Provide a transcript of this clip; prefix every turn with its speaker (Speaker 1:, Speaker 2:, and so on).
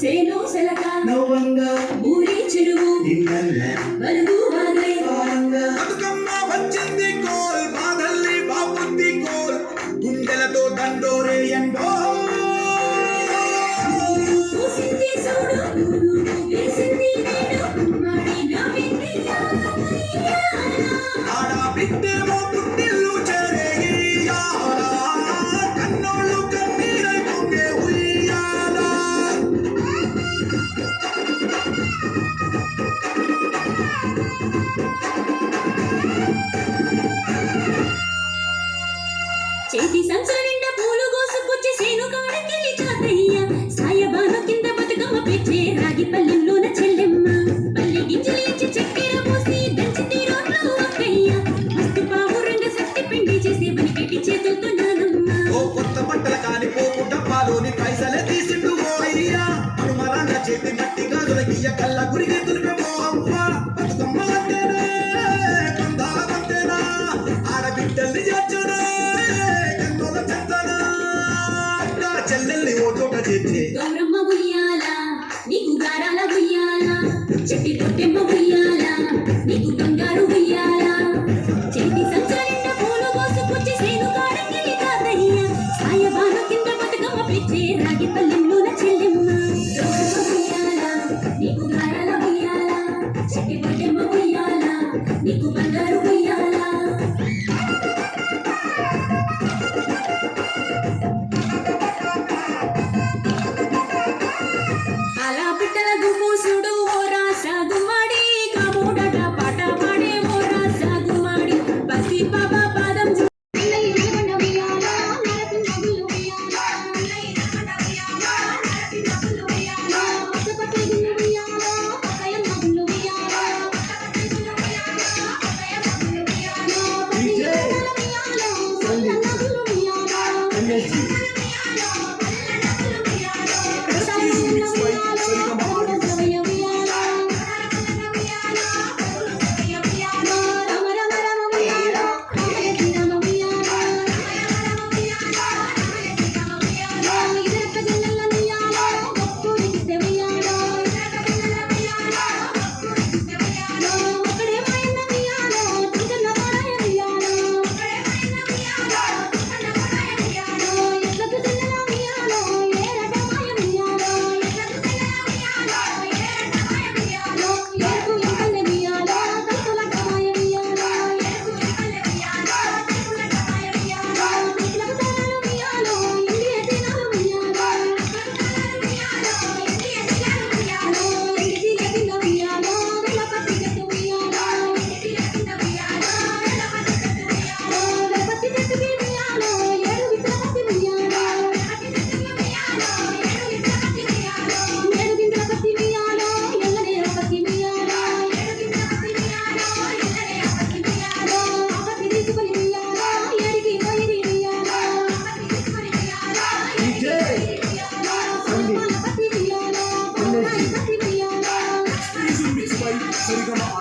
Speaker 1: సేను సెలక
Speaker 2: నవ్వంగా
Speaker 1: ఊరి చెరువు వలుగు వాగై
Speaker 2: భారంగా
Speaker 3: బతుకమ్మ వచ్చింది కోల్
Speaker 1: పెచ్చే రాగి పల్లెంలోన చెల్లెమ్మ. పల్లె గింజలు ఇచ్చి చక్కెర పోసి దంచి తీరోట్లో అక్కయ్య మస్తు పావు రెండు సత్తి పిండి చేసి వనిపెట్టి చేతులతో నానమ్మ.
Speaker 3: ఓ కొత్త బట్టల కాని పోపు డబ్బాలోని పైసలే తీసిండు ఓ అయ్యా అనుమరంగా చేతి మట్టి గాజులకియ్య కళ్ళ గురిగి తులిపేమో అవ్వ బతుకమ్మ అంటేనే కందాల అంటేనా? ఆడబిడ్డల్ని చేర్చనే? కన్నుల చెత్తనా అక్క చెల్లెల్ని ఓ చోట చేర్చే.
Speaker 1: నీకు బంగారు
Speaker 2: boy, so you're gonna